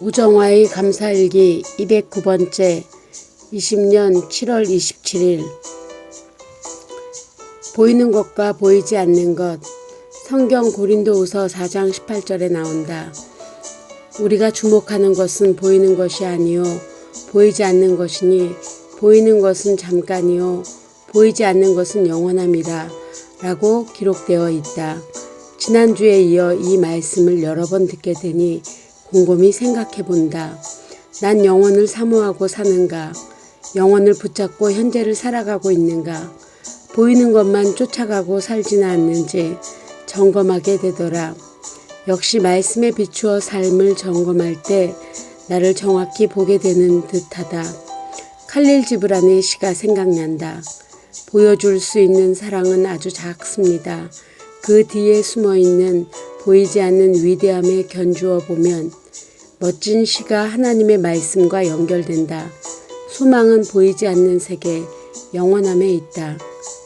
우정화의 감사일기 209번째 20년 7월 27일 보이는 것과 보이지 않는 것 성경 고린도후서 4장 18절에 나온다. 우리가 주목하는 것은 보이는 것이 아니요 보이지 않는 것이니 보이는 것은 잠깐이요 보이지 않는 것은 영원함이라 라고 기록되어 있다. 지난주에 이어 이 말씀을 여러 번 듣게 되니 곰곰이 생각해 본다. 난 영혼을 사모하고 사는가? 영혼을 붙잡고 현재를 살아가고 있는가? 보이는 것만 쫓아가고 살지는 않는지 점검하게 되더라. 역시 말씀에 비추어 삶을 점검할 때 나를 정확히 보게 되는 듯하다. 칼릴 지브란의 시가 생각난다. 보여줄 수 있는 사랑은 아주 작습니다. 그 뒤에 숨어 있는 보이지 않는 위대함에 견주어 보면 멋진 시가 하나님의 말씀과 연결된다. 소망은 보이지 않는 세계, 영원함에 있다.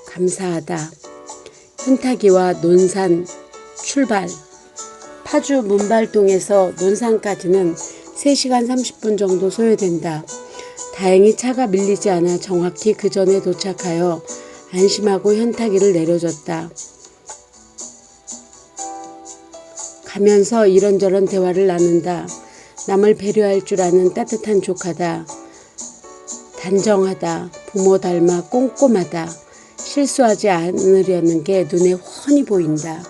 감사하다. 현타기와 논산 출발. 파주 문발동에서 논산까지는 3시간 30분 정도 소요된다. 다행히 차가 밀리지 않아 정확히 그 전에 도착하여 안심하고 현타기를 내려줬다. 가면서 이런저런 대화를 나눈다. 남을 배려할 줄 아는 따뜻한 조카다. 단정하다. 부모 닮아 꼼꼼하다. 실수하지 않으려는 게 눈에 훤히 보인다.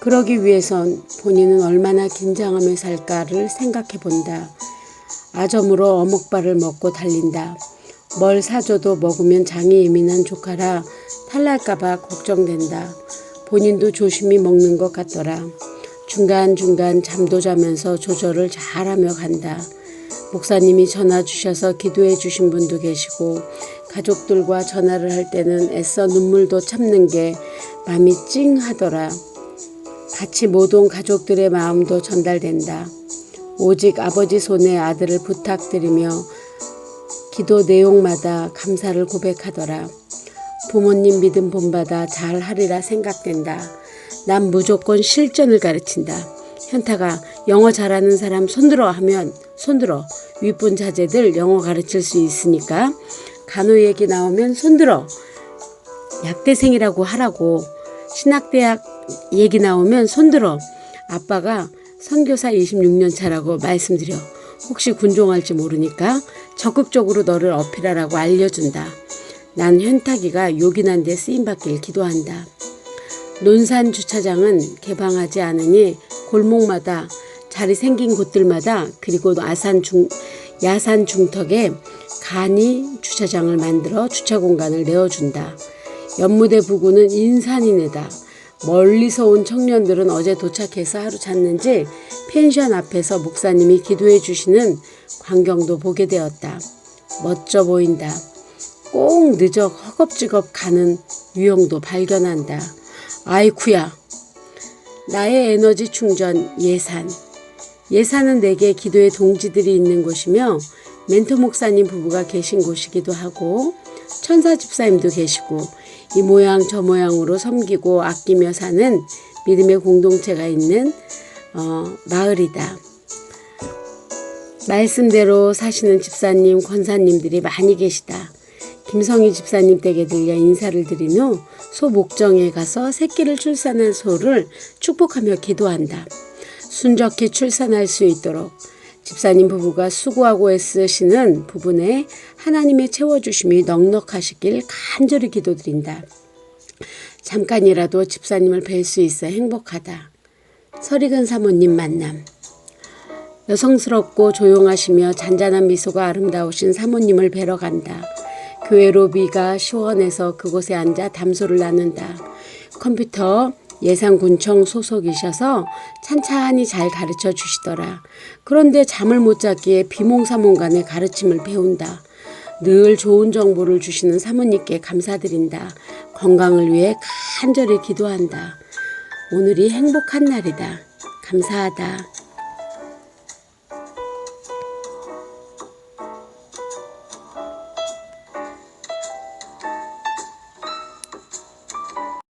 그러기 위해선 본인은 얼마나 긴장하며 살까를 생각해 본다. 아점으로 어묵발을 먹고 달린다. 뭘 사줘도 먹으면 장이 예민한 조카라 탈날까봐 걱정된다. 본인도 조심히 먹는 것 같더라. 중간중간 잠도 자면서 조절을 잘하며 간다. 목사님이 전화 주셔서 기도해 주신 분도 계시고 가족들과 전화를 할 때는 애써 눈물도 참는 게 마음이 찡하더라. 같이 못온 가족들의 마음도 전달된다. 오직 아버지 손에 아들을 부탁드리며 기도 내용마다 감사를 고백하더라. 부모님 믿음 본받아 잘 하리라 생각된다. 난 무조건 실전을 가르친다. 현타가 영어 잘하는 사람 손들어 하면 손들어. 윗분 자제들 영어 가르칠 수 있으니까 간호 얘기 나오면 손들어. 약대생이라고 하라고. 신학대학 얘기 나오면 손들어. 아빠가 선교사 26년 차라고 말씀드려. 혹시 군종할지 모르니까 적극적으로 너를 어필하라고 알려준다. 난 현타기가 요긴한 데 쓰임받길 기도한다. 논산 주차장은 개방하지 않으니 골목마다 자리 생긴 곳들마다 그리고 아산 중, 야산 중턱에 간이 주차장을 만들어 주차 공간을 내어준다. 연무대 부구는 인산이네다. 멀리서 온 청년들은 어제 도착해서 하루 잤는지 펜션 앞에서 목사님이 기도해 주시는 광경도 보게 되었다. 멋져 보인다. 꼭 늦어 허겁지겁 가는 유형도 발견한다. 아이쿠야. 나의 에너지 충전 예산. 예산은 내게 기도의 동지들이 있는 곳이며 멘토 목사님 부부가 계신 곳이기도 하고 천사 집사님도 계시고 이 모양 저 모양으로 섬기고 아끼며 사는 믿음의 공동체가 있는 어, 마을이다. 말씀대로 사시는 집사님, 권사님들이 많이 계시다. 김성희 집사님 댁에 들려 인사를 드린 후 소 목정에 가서 새끼를 출산한 소를 축복하며 기도한다. 순적히 출산할 수 있도록 집사님 부부가 수고하고 애쓰시는 부분에 하나님의 채워주심이 넉넉하시길 간절히 기도드린다. 잠깐이라도 집사님을 뵐 수 있어 행복하다. 설익은 사모님 만남. 여성스럽고 조용하시며 잔잔한 미소가 아름다우신 사모님을 뵈러 간다. 교회 로비가 시원해서 그곳에 앉아 담소를 나눈다. 컴퓨터 예산군청 소속이셔서 찬찬히 잘 가르쳐 주시더라. 그런데 잠을 못 자기에 비몽사몽간에 가르침을 배운다. 늘 좋은 정보를 주시는 사모님께 감사드린다. 건강을 위해 간절히 기도한다. 오늘이 행복한 날이다. 감사하다.